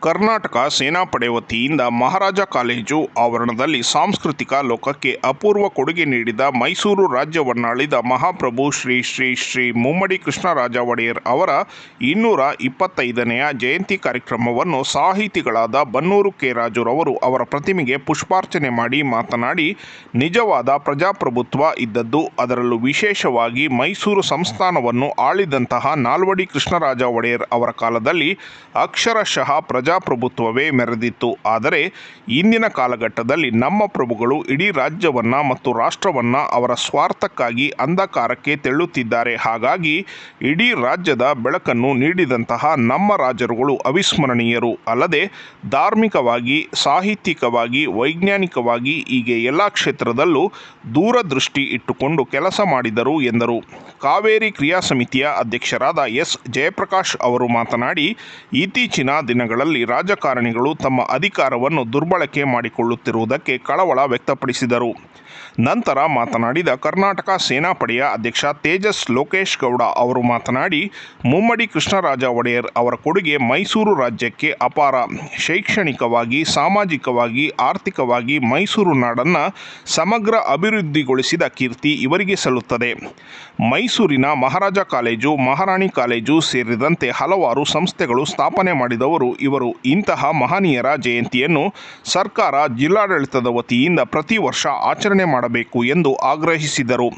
ಕರ್ನಾಟಕ ಸೇನಾಪಡೆ ವತಿಯಿಂದ ಮಹಾರಾಜ ಕಾಲೇಜು ಆವರಣದಲ್ಲಿ ಸಾಂಸ್ಕೃತಿಕ ಲೋಕಕ್ಕೆ ಅಪೂರ್ವ ಕೊಡುಗೆ ನೀಡಿದ ಮೈಸೂರು ರಾಜ್ಯವನ್ನಾಳಿದ ಮಹಾಪ್ರಭು ಶ್ರೀ ಶ್ರೀ ಶ್ರೀ ಮುಮ್ಮಡಿ ಕೃಷ್ಣರಾಜ ಒಡೆಯರ್ ಅವರ ಇನ್ನೂರ ಇಪ್ಪತ್ತೈದನೆಯ ಜಯಂತಿ ಕಾರ್ಯಕ್ರಮವನ್ನು ಸಾಹಿತಿಗಳಾದ ಬನ್ನೂರು ಕೆ ರಾಜುರವರು ಅವರ ಪ್ರತಿಮೆಗೆ ಪುಷ್ಪಾರ್ಚನೆ ಮಾಡಿ ಮಾತನಾಡಿ, ನಿಜವಾದ ಪ್ರಜಾಪ್ರಭುತ್ವ ಇದ್ದದ್ದು ಅದರಲ್ಲೂ ವಿಶೇಷವಾಗಿ ಮೈಸೂರು ಸಂಸ್ಥಾನವನ್ನು ಆಳಿದಂತಹ ನಾಲ್ವಡಿ ಕೃಷ್ಣರಾಜ ಒಡೆಯರ್ ಅವರ ಕಾಲದಲ್ಲಿ ಅಕ್ಷರಶಃ ಪ್ರಜಾಪ್ರಭುತ್ವವೇ ಮೆರೆದಿತ್ತು. ಆದರೆ ಇಂದಿನ ಕಾಲಘಟ್ಟದಲ್ಲಿ ನಮ್ಮ ಪ್ರಭುಗಳು ಇಡೀ ರಾಜ್ಯವನ್ನು ಮತ್ತು ರಾಷ್ಟ್ರವನ್ನು ಅವರ ಸ್ವಾರ್ಥಕ್ಕಾಗಿ ಅಂಧಕಾರಕ್ಕೆ ತೆಳ್ಳುತ್ತಿದ್ದಾರೆ. ಹಾಗಾಗಿ ಇಡೀ ರಾಜ್ಯದ ಬೆಳಕನ್ನು ನೀಡಿದಂತಹ ನಮ್ಮ ರಾಜರುಗಳು ಅವಿಸ್ಮರಣೀಯರು. ಅಲ್ಲದೆ ಧಾರ್ಮಿಕವಾಗಿ, ಸಾಹಿತ್ಯಿಕವಾಗಿ, ವೈಜ್ಞಾನಿಕವಾಗಿ ಹೀಗೆ ಎಲ್ಲ ಕ್ಷೇತ್ರದಲ್ಲೂ ದೂರದೃಷ್ಟಿ ಇಟ್ಟುಕೊಂಡು ಕೆಲಸ ಮಾಡಿದರು ಎಂದರು. ಕಾವೇರಿ ಕ್ರಿಯಾ ಸಮಿತಿಯ ಅಧ್ಯಕ್ಷರಾದ ಎಸ್. ಜಯಪ್ರಕಾಶ್ ಅವರು ಮಾತನಾಡಿ, ಇತ್ತೀಚಿನ ದಿನಗಳಲ್ಲಿ ರಾಜಕಾರಣಿಗಳು ತಮ್ಮ ಅಧಿಕಾರವನ್ನು ದುರ್ಬಳಕೆ ಮಾಡಿಕೊಳ್ಳುತ್ತಿರುವುದಕ್ಕೆ ಕಳವಳ ವ್ಯಕ್ತಪಡಿಸಿದರು. ನಂತರ ಮಾತನಾಡಿದ ಕರ್ನಾಟಕ ಸೇನಾಪಡೆಯ ಅಧ್ಯಕ್ಷ ತೇಜಸ್ ಲೋಕೇಶ್ ಗೌಡ ಅವರು ಮಾತನಾಡಿ, ಮುಮ್ಮಡಿ ಕೃಷ್ಣರಾಜ ಒಡೆಯರ್ ಅವರ ಕೊಡುಗೆ ಮೈಸೂರು ರಾಜ್ಯಕ್ಕೆ ಅಪಾರ. ಶೈಕ್ಷಣಿಕವಾಗಿ, ಸಾಮಾಜಿಕವಾಗಿ, ಆರ್ಥಿಕವಾಗಿ ಮೈಸೂರು ನಾಡನ್ನು ಸಮಗ್ರ ಅಭಿವೃದ್ಧಿಗೊಳಿಸಿದ ಕೀರ್ತಿ ಇವರಿಗೆ ಸಲ್ಲುತ್ತದೆ. ಮೈಸೂರಿನ ಮಹಾರಾಜ ಕಾಲೇಜು, ಮಹಾರಾಣಿ ಕಾಲೇಜು ಸೇರಿದಂತೆ ಹಲವಾರು ಸಂಸ್ಥೆಗಳು ಸ್ಥಾಪನೆ ಮಾಡಿದವರು ಇವರು. ಇಂತಹ ಮಹನೀಯರ ಜಯಂತಿಯನ್ನು ಸರ್ಕಾರ ಜಿಲ್ಲಾಡಳಿತದ ವತಿಯಿಂದ ಪ್ರತಿ ವರ್ಷ ಆಚರಣೆ ಮಾಡಬೇಕು ಎಂದು ಆಗ್ರಹಿಸಿದರು.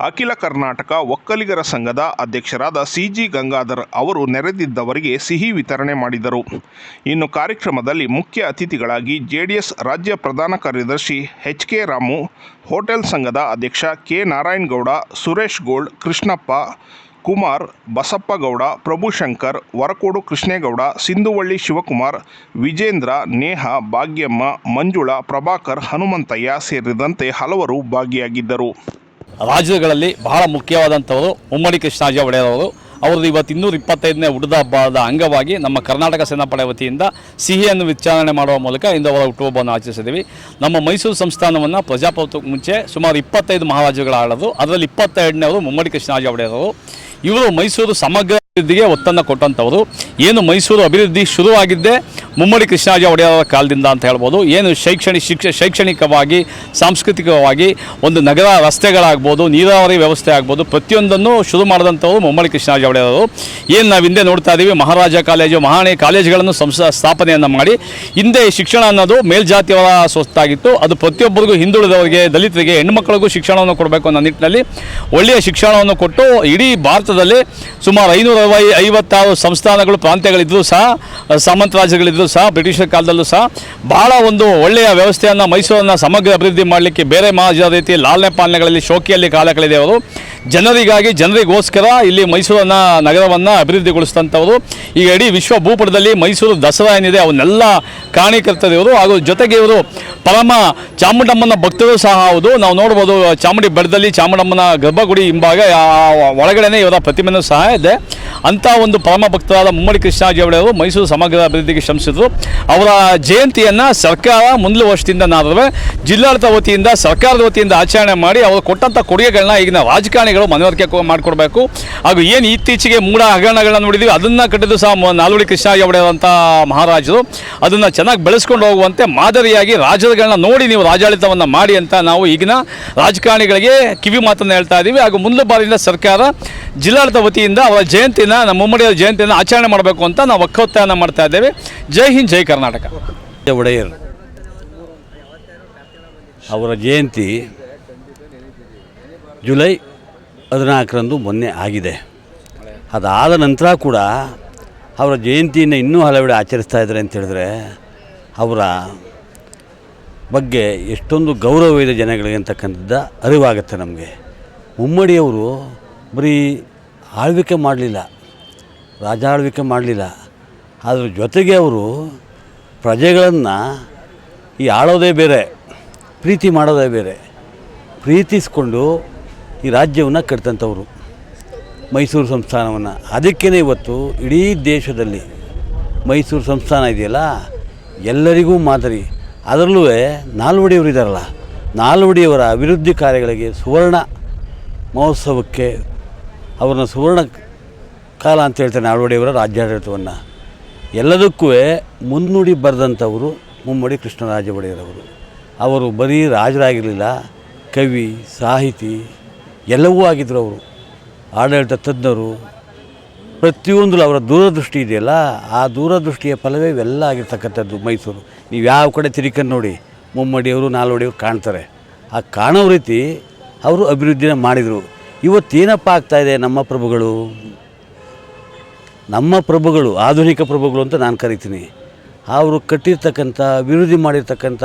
ಅಖಿಲ ಕರ್ನಾಟಕ ಒಕ್ಕಲಿಗರ ಸಂಘದ ಅಧ್ಯಕ್ಷರಾದ ಸಿಜಿ ಗಂಗಾಧರ್ ಅವರು ನೆರೆದಿದ್ದವರಿಗೆ ಸಿಹಿ ವಿತರಣೆ ಮಾಡಿದರು. ಇನ್ನು ಕಾರ್ಯಕ್ರಮದಲ್ಲಿ ಮುಖ್ಯ ಅತಿಥಿಗಳಾಗಿ ಜೆಡಿಎಸ್ ರಾಜ್ಯ ಪ್ರಧಾನ ಕಾರ್ಯದರ್ಶಿ ಎಚ್ ಕೆ ರಾಮು, ಹೋಟೆಲ್ ಸಂಘದ ಅಧ್ಯಕ್ಷ ಕೆ. ನಾರಾಯಣಗೌಡ, ಸುರೇಶ್ ಗೋಲ್ಡ್ ಕೃಷ್ಣಪ್ಪ ಕುಮಾರ್, ಬಸಪ್ಪಗೌಡ, ಪ್ರಭುಶಂಕರ್, ವರಕೋಡು ಕೃಷ್ಣೇಗೌಡ, ಸಿಂಧುವಳ್ಳಿ ಶಿವಕುಮಾರ್, ವಿಜೇಂದ್ರ, ನೇಹ, ಭಾಗ್ಯಮ್ಮ, ಮಂಜುಳಾ, ಪ್ರಭಾಕರ್, ಹನುಮಂತಯ್ಯ ಸೇರಿದಂತೆ ಹಲವರು ಭಾಗಿಯಾಗಿದ್ದರು. ರಾಜ್ಯಗಳಲ್ಲಿ ಬಹಳ ಮುಖ್ಯವಾದಂಥವರು ಉಮ್ಮಡಿ ಕೃಷ್ಣಾಜ ಒಡೆಯರವರು. ಅವರು ಇವತ್ತು ಇನ್ನೂರ ಇಪ್ಪತ್ತೈದನೇ ಹುಡುದ ಹಬ್ಬದ ಅಂಗವಾಗಿ ನಮ್ಮ ಕರ್ನಾಟಕ ಸೇನಾಪಡೆ ವತಿಯಿಂದ ಸಿಹಿಯನ್ನು ವಿಚಾರಣೆ ಮಾಡುವ ಮೂಲಕ ಇಂದು ಅವರ ಹುಟ್ಟುಹಬ್ಬವನ್ನು ಆಚರಿಸಿದ್ದೀವಿ. ನಮ್ಮ ಮೈಸೂರು ಸಂಸ್ಥಾನವನ್ನು ಪ್ರಜಾಪ್ರಭುತ್ವಕ್ಕೆ ಮುಂಚೆ ಸುಮಾರು ಇಪ್ಪತ್ತೈದು ಮಹಾರಾಜಗಳು ಆಳೋದು ಅದರಲ್ಲಿ ಇಪ್ಪತ್ತೆರಡನೇವರು ಮುಮ್ಮಡಿ ಕೃಷ್ಣರಾಜ ಒಡೆಯರವರು. ಇವರು ಮೈಸೂರು ಸಮಗ್ರ ಅಭಿವೃದ್ಧಿಗೆ ಒತ್ತನ್ನು ಕೊಟ್ಟಂಥವರು. ಏನು ಮೈಸೂರು ಅಭಿವೃದ್ಧಿ ಶುರುವಾಗಿದ್ದೇ ಮುಮ್ಮಡಿ ಕೃಷ್ಣರಾಜ ಒಡೆಯರ ಕಾಲದಿಂದ ಅಂತ ಹೇಳ್ಬೋದು. ಏನು ಶೈಕ್ಷಣಿಕ ಶಿಕ್ಷ, ಶೈಕ್ಷಣಿಕವಾಗಿ, ಸಾಂಸ್ಕೃತಿಕವಾಗಿ ಒಂದು ನಗರ ರಸ್ತೆಗಳಾಗ್ಬೋದು, ನೀರಾವರಿ ವ್ಯವಸ್ಥೆ ಆಗ್ಬೋದು, ಪ್ರತಿಯೊಂದನ್ನು ಶುರು ಮಾಡಿದಂಥವರು ಮುಮ್ಮಡಿ ಕೃಷ್ಣರಾಜ ಒಡೆಯರವರು. ಏನು ನಾವು ಹಿಂದೆ ನೋಡ್ತಾ ಇದ್ದೀವಿ ಮಹಾರಾಜ ಕಾಲೇಜು ಮಹಾಣಿ ಕಾಲೇಜುಗಳನ್ನು ಸಂಸ, ಸ್ಥಾಪನೆಯನ್ನು ಮಾಡಿ, ಹಿಂದೆ ಶಿಕ್ಷಣ ಅನ್ನೋದು ಮೇಲ್ಜಾತಿಯವರ ಸ್ವತ್ತಾಗಿತ್ತು. ಅದು ಪ್ರತಿಯೊಬ್ಬರಿಗೂ ಹಿಂದುಳಿದವರಿಗೆ, ದಲಿತರಿಗೆ ಹೆಣ್ಣುಮಕ್ಕಳಿಗೂ ಶಿಕ್ಷಣವನ್ನು ಕೊಡಬೇಕು ಅನ್ನೋ ನಿಟ್ಟಿನಲ್ಲಿ ಒಳ್ಳೆಯ ಶಿಕ್ಷಣವನ್ನು ಕೊಟ್ಟು ಇಡೀ ಭಾರತದಲ್ಲಿ ಸುಮಾರು ಐನೂರ ಅರವೈ ಐವತ್ತಾರು ಸಂಸ್ಥಾನಗಳು ಪ್ರಾಂತ್ಯಗಳಿದ್ದರೂ ಸಹ ಸಾಮಂತ ರಾಜ್ಯಗಳಿದ್ದರೂ ಸಹ, ಬ್ರಿಟಿಷರ ಕಾಲದಲ್ಲೂ ಸಹ ಭಾಳ ಒಂದು ಒಳ್ಳೆಯ ವ್ಯವಸ್ಥೆಯನ್ನು ಮೈಸೂರನ್ನು ಸಮಗ್ರ ಅಭಿವೃದ್ಧಿ ಮಾಡಲಿಕ್ಕೆ ಬೇರೆ ಮಹಾಜ ರೀತಿ ಲಾಲ್ನೆ ಪಾಲನೆಗಳಲ್ಲಿ ಶೋಕಿಯಲ್ಲಿ ಕಾಲ ಕಳೆದೆ ಅವರು ಜನರಿಗಾಗಿ ಜನರಿಗೋಸ್ಕರ ಇಲ್ಲಿ ಮೈಸೂರನ್ನು ನಗರವನ್ನು ಅಭಿವೃದ್ಧಿಗೊಳಿಸಿದಂಥವರು. ಈಗ ಇಡೀ ವಿಶ್ವ ಭೂಪಟದಲ್ಲಿ ಮೈಸೂರು ದಸರಾ ಏನಿದೆ, ಅವನ್ನೆಲ್ಲ ಕಾರಣೀಕರ್ತರು ಹಾಗೂ ಜೊತೆಗೆ ಇವರು ಪರಮ ಚಾಮುಂಡಮ್ಮನ ಭಕ್ತರು ಸಹ ಹೌದು. ನಾವು ನೋಡ್ಬೋದು, ಚಾಮುಂಡಿ ಬೆಟ್ಟದಲ್ಲಿ ಚಾಮುಂಡಮ್ಮನ ಗರ್ಭಗುಡಿ ಹಿಂಭಾಗ ಒಳಗಡೆನೇ ಇವರ ಪ್ರತಿಮೆನೂ ಸಹ ಇದೆ. ಅಂಥ ಒಂದು ಪರಮ ಭಕ್ತರಾದ ಮುಮ್ಮಡಿ ಕೃಷ್ಣಾಜಿಯವರು ಮೈಸೂರು ಸಮಗ್ರ ಅಭಿವೃದ್ಧಿಗೆ ಶ್ರಮಿಸಿದ್ರು. ಅವರ ಜಯಂತಿಯನ್ನು ಸರ್ಕಾರ ಮುಂದಿನ ವರ್ಷದಿಂದ ನಾದ್ರೆ ಜಿಲ್ಲಾಡಳಿತ ವತಿಯಿಂದ, ಸರ್ಕಾರದ ವತಿಯಿಂದ ಆಚರಣೆ ಮಾಡಿ ಅವರು ಕೊಟ್ಟಂಥ ಕೊಡುಗೆಗಳನ್ನ ಈಗಿನ ರಾಜಕಾರಣಿಗಳು ಮನವರಿಕೆ ಮಾಡಿಕೊಡ್ಬೇಕು. ಹಾಗೂ ಏನು ಇತ್ತೀಚೆಗೆ ಮೂಢ ಹಗರಣಗಳನ್ನ ನೋಡಿದ್ದೀವಿ ಅದನ್ನು ಕಟ್ಟಿದ್ದು ಸಹ ನಾಲ್ವಡಿ ಕೃಷ್ಣಾಜಿ ಒಡೆಯುವಂಥ ಮಹಾರಾಜರು. ಅದನ್ನು ಚೆನ್ನಾಗಿ ಬೆಳೆಸ್ಕೊಂಡು ಹೋಗುವಂತೆ ಮಾದರಿಯಾಗಿ ರಾಜ್ಯಗಳನ್ನ ನೋಡಿ ನೀವು ರಾಜಾಡಳಿತವನ್ನು ಮಾಡಿ ಅಂತ ನಾವು ಈಗಿನ ರಾಜಕಾರಣಿಗಳಿಗೆ ಕಿವಿ ಮಾತನ್ನು ಹೇಳ್ತಾ ಇದ್ದೀವಿ ಹಾಗೂ ಮುಂದೆ ಬಾರಿಯಿಂದ ಸರ್ಕಾರ ಜಿಲ್ಲಾಡಳಿತ ವತಿಯಿಂದ ಅವರ ಜಯಂತಿನ ನಮ್ಮ ಮುಮ್ಮಡಿಯ ಜಯಂತಿಯನ್ನು ಆಚರಣೆ ಮಾಡಬೇಕು ಅಂತ ನಾವು ಒಕ್ಕೊತ್ತಾಯನ ಮಾಡ್ತಾ ಇದ್ದೇವೆ. ಜೈ ಹಿಂದ್, ಜೈ ಕರ್ನಾಟಕ. ಒಡೆಯರ್, ಅವರ ಜಯಂತಿ ಜುಲೈ ಹದಿನಾಲ್ಕರಂದು ಮೊನ್ನೆ ಆಗಿದೆ. ಅದಾದ ನಂತರ ಕೂಡ ಅವರ ಜಯಂತಿಯನ್ನು ಇನ್ನೂ ಹಲವೆಡೆ ಆಚರಿಸ್ತಾ ಇದ್ದಾರೆ ಅಂತ ಹೇಳಿದ್ರೆ ಅವರ ಬಗ್ಗೆ ಎಷ್ಟೊಂದು ಗೌರವ ಇದೆ ಜನಗಳಿಗೆ ಅಂತಕ್ಕಂಥದ್ದು ಅರಿವಾಗುತ್ತೆ ನಮಗೆ. ಮುಮ್ಮಡಿಯವರು ಬರೀ ಆಳ್ವಿಕೆ ಮಾಡಲಿಲ್ಲ ರಾಜಾಳ್ವಿಕೆ ಮಾಡಲಿಲ್ಲ. ಅದ್ರ ಜೊತೆಗೆ ಅವರು ಪ್ರಜೆಗಳನ್ನು ಈ ಆಳೋದೇ ಬೇರೆ, ಪ್ರೀತಿ ಮಾಡೋದೇ ಬೇರೆ, ಪ್ರೀತಿಸ್ಕೊಂಡು ಈ ರಾಜ್ಯವನ್ನು ಕಟ್ತಂಥವ್ರು. ಮೈಸೂರು ಸಂಸ್ಥಾನವನ್ನು. ಅದಕ್ಕೇ ಇವತ್ತು ಇಡೀ ದೇಶದಲ್ಲಿ ಮೈಸೂರು ಸಂಸ್ಥಾನ ಇದೆಯಲ್ಲ? ಎಲ್ಲರಿಗೂ ಮಾದರಿ. ಅದರಲ್ಲೂ ನಾಲ್ವಡಿಯವರು ಇದ್ದಾರಲ್ಲ? ನಾಲ್ವಡಿಯವರ ಅಭಿವೃದ್ಧಿ ಕಾರ್ಯಗಳಿಗೆ ಸುವರ್ಣ ಮಹೋತ್ಸವಕ್ಕೆ ಅವ್ರನ್ನ ಸುವರ್ಣ ಕಾಲ ಅಂತ ಹೇಳ್ತಾರೆ ನಾಲ್ವಡಿಯವರ ರಾಜ್ಯಾಡಳಿತವನ್ನು. ಎಲ್ಲದಕ್ಕೂ ಮುನ್ನುಡಿ ಬರೆದಂಥವರು ಮುಮ್ಮಡಿ ಕೃಷ್ಣರಾಜ ಒಡೆಯರವರು. ಅವರು ಬರೀ ರಾಜರಾಗಿರಲಿಲ್ಲ. ಕವಿ, ಸಾಹಿತಿ ಎಲ್ಲವೂ ಆಗಿದ್ದರು ಅವರು. ಆಡಳಿತ ತಜ್ಞರು ಪ್ರತಿಯೊಂದು ಅವರ ದೂರದೃಷ್ಟಿ ಇದೆಯಲ್ಲ, ಆ ದೂರದೃಷ್ಟಿಯ ಫಲವೇ ಇವೆಲ್ಲ ಆಗಿರ್ತಕ್ಕಂಥದ್ದು ಮೈಸೂರು. ನೀವು ಯಾವ ಕಡೆ ತಿರುಕನ್ನು ನೋಡಿ, ಮುಮ್ಮಡಿಯವರು, ನಾಲ್ವಡಿಯವರು ಕಾಣ್ತಾರೆ. ಆ ಕಾಣೋ ರೀತಿ ಅವರು ಅಭಿವೃದ್ಧಿನ ಮಾಡಿದರು. ಇವತ್ತೇನಪ್ಪ ಆಗ್ತಾಯಿದೆ ನಮ್ಮ ಪ್ರಭುಗಳು? ನಮ್ಮ ಪ್ರಭುಗಳು, ಆಧುನಿಕ ಪ್ರಭುಗಳು ಅಂತ ನಾನು ಕರಿತೀನಿ. ಅವರು ಕಟ್ಟಿರ್ತಕ್ಕಂಥ, ಅಭಿವೃದ್ಧಿ ಮಾಡಿರ್ತಕ್ಕಂಥ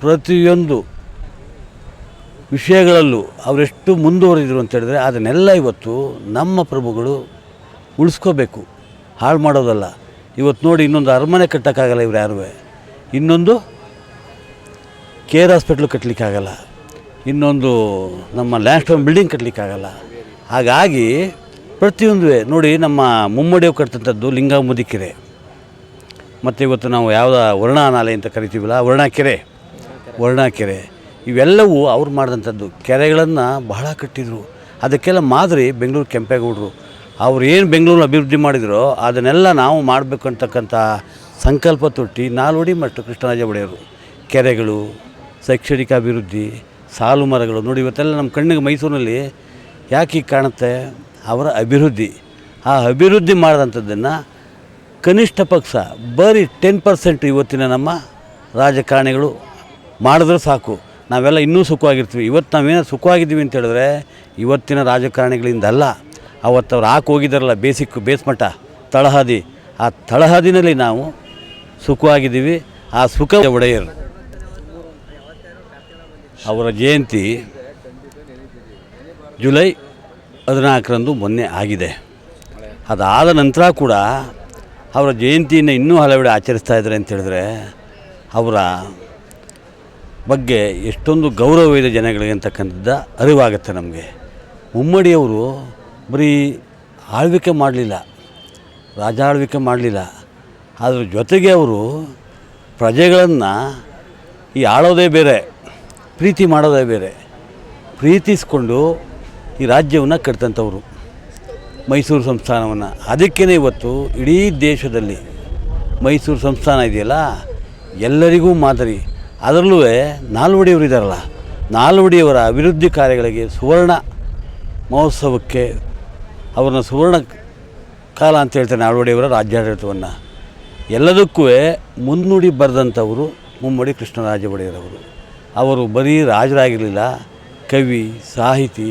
ಪ್ರತಿಯೊಂದು ವಿಷಯಗಳಲ್ಲೂ ಅವರೆಷ್ಟು ಮುಂದುವರಿದರು ಅಂತ ಹೇಳಿದ್ರೆ ಅದನ್ನೆಲ್ಲ ಇವತ್ತು ನಮ್ಮ ಪ್ರಭುಗಳು ಉಳಿಸ್ಕೋಬೇಕು. ಹಾಳು ಮಾಡೋದಲ್ಲ. ಇವತ್ತು ನೋಡಿ ಇನ್ನೊಂದು ಅರಮನೆ ಕಟ್ಟೋಕ್ಕಾಗಲ್ಲ ಇವ್ರು ಯಾರೂ ಇನ್ನೊಂದು ಕೇರ್ ಹಾಸ್ಪಿಟ್ಲು ಕಟ್ಟಲಿಕ್ಕಾಗಲ್ಲ ಇನ್ನೊಂದು ನಮ್ಮ ಲ್ಯಾಂಡ್ ಸ್ಟೋನ್ ಬಿಲ್ಡಿಂಗ್ ಕಟ್ಟಲಿಕ್ಕಾಗಲ್ಲ ಹಾಗಾಗಿ ಪ್ರತಿಯೊಂದು ನೋಡಿ ನಮ್ಮ ಮುಮ್ಮಡಿಯವು ಕಟ್ಟಿದಂಥದ್ದು ಲಿಂಗ ಮುದಿಕೆರೆ ಮತ್ತು ಇವತ್ತು ನಾವು ಯಾವುದ ವರ್ಣಾನಾಲೆ ಅಂತ ಕರಿತೀವಲ್ಲ ವರ್ಣಕೆರೆ ವರ್ಣಕೆರೆ ಇವೆಲ್ಲವೂ ಅವ್ರು ಮಾಡಿದಂಥದ್ದು. ಕೆರೆಗಳನ್ನು ಬಹಳ ಕಟ್ಟಿದರು. ಅದಕ್ಕೆಲ್ಲ ಮಾದರಿ ಬೆಂಗಳೂರು ಕೆಂಪೇಗೌಡರು. ಅವ್ರು ಏನು ಬೆಂಗಳೂರು ಅಭಿವೃದ್ಧಿ ಮಾಡಿದರೋ ಅದನ್ನೆಲ್ಲ ನಾವು ಮಾಡಬೇಕು ಅಂತಕ್ಕಂಥ ಸಂಕಲ್ಪ ತೊಟ್ಟಿ ನಾಲ್ವಡಿ ಮತ್ತು ಕೃಷ್ಣರಾಜ ಒಡೆಯರು. ಕೆರೆಗಳು, ಶೈಕ್ಷಣಿಕ ಅಭಿವೃದ್ಧಿ, ಸಾಲು ಮರಗಳು, ನೋಡಿ ಇವತ್ತೆಲ್ಲ ನಮ್ಮ ಕಣ್ಣಿಗೆ ಮೈಸೂರಿನಲ್ಲಿ ಯಾಕೆ ಕಾಣುತ್ತೆ? ಅವರ ಅಭಿವೃದ್ಧಿ. ಆ ಅಭಿವೃದ್ಧಿ ಮಾಡಿದಂಥದ್ದನ್ನು ಕನಿಷ್ಠ ಪಕ್ಷ, ಬರೀ ಟೆನ್ ಪರ್ಸೆಂಟ್ ಇವತ್ತಿನ ನಮ್ಮ ರಾಜಕಾರಣಿಗಳು ಮಾಡಿದ್ರೆ ಸಾಕು. ನಾವೆಲ್ಲ ಇನ್ನೂ ಸುಖವಾಗಿರ್ತೀವಿ. ಇವತ್ತು ನಾವೇನೋ ಸುಖವಾಗಿದ್ದೀವಿ ಅಂತ ಹೇಳಿದ್ರೆ ಇವತ್ತಿನ ರಾಜಕಾರಣಿಗಳಿಂದಲ್ಲ, ಅವತ್ತು ಅವ್ರು ಹಾಕಿ ಹೋಗಿದ್ದಾರಲ್ಲ ಬೇಸಿಕ್ ಬೇಸ್ಮಟ್ಟ ತಳಹದಿ. ಆ ತಳಹದಿನಲ್ಲಿ ನಾವು ಸುಖವಾಗಿದ್ದೀವಿ. ಆ ಸುಖ ಒಡೆಯರು ಅವರ ಜಯಂತಿ ಜುಲೈ ಹದಿನಾಲ್ಕರಂದು ಮೊನ್ನೆ ಆಗಿದೆ. ಅದಾದ ನಂತರ ಕೂಡ ಅವರ ಜಯಂತಿಯನ್ನು ಇನ್ನೂ ಹಲವೆಡೆ ಆಚರಿಸ್ತಾ ಇದ್ದಾರೆ ಅಂತ ಹೇಳಿದ್ರೆ ಅವರ ಬಗ್ಗೆ ಎಷ್ಟೊಂದು ಗೌರವ ಇದೆ ಜನಗಳಿಗೆ ಅಂತಕ್ಕಂಥದ್ದು ಅರಿವಾಗುತ್ತೆ ನಮಗೆ. ಮುಮ್ಮಡಿಯವರು ಬರೀ ಆಳ್ವಿಕೆ ಮಾಡಲಿಲ್ಲ ರಾಜಾಳ್ವಿಕೆ ಮಾಡಲಿಲ್ಲ. ಅದ್ರ ಜೊತೆಗೆ ಅವರು ಪ್ರಜೆಗಳನ್ನು ಈ ಆಳೋದೇ ಬೇರೆ, ಪ್ರೀತಿ ಮಾಡೋದೇ ಬೇರೆ, ಪ್ರೀತಿಸ್ಕೊಂಡು ಈ ರಾಜ್ಯವನ್ನು ಕಟ್ತಂಥವ್ರು. ಮೈಸೂರು ಸಂಸ್ಥಾನವನ್ನು. ಅದಕ್ಕೇ ಇವತ್ತು ಇಡೀ ದೇಶದಲ್ಲಿ ಮೈಸೂರು ಸಂಸ್ಥಾನ ಇದೆಯಲ್ಲ? ಎಲ್ಲರಿಗೂ ಮಾದರಿ. ಅದರಲ್ಲೂ ನಾಲ್ವಡಿಯವರು ಇದ್ದಾರಲ್ಲ, ನಾಲ್ವಡಿಯವರ ಅಭಿವೃದ್ಧಿ ಕಾರ್ಯಗಳಿಗೆ ಸುವರ್ಣ ಮಹೋತ್ಸವಕ್ಕೆ ಅವ್ರನ್ನ ಸುವರ್ಣ ಕಾಲ ಅಂತ ಹೇಳ್ತಾರೆ ನಾಲ್ವಡಿಯವರ ರಾಜ್ಯಾಡಳಿತವನ್ನು. ಎಲ್ಲದಕ್ಕೂ ಮುನ್ನುಡಿ ಬರೆದಂಥವರು ಮುಮ್ಮಡಿ ಕೃಷ್ಣರಾಜ ಒಡೆಯರವರು. ಅವರು ಬರೀ ರಾಜರಾಗಿರಲಿಲ್ಲ, ಕವಿ, ಸಾಹಿತಿ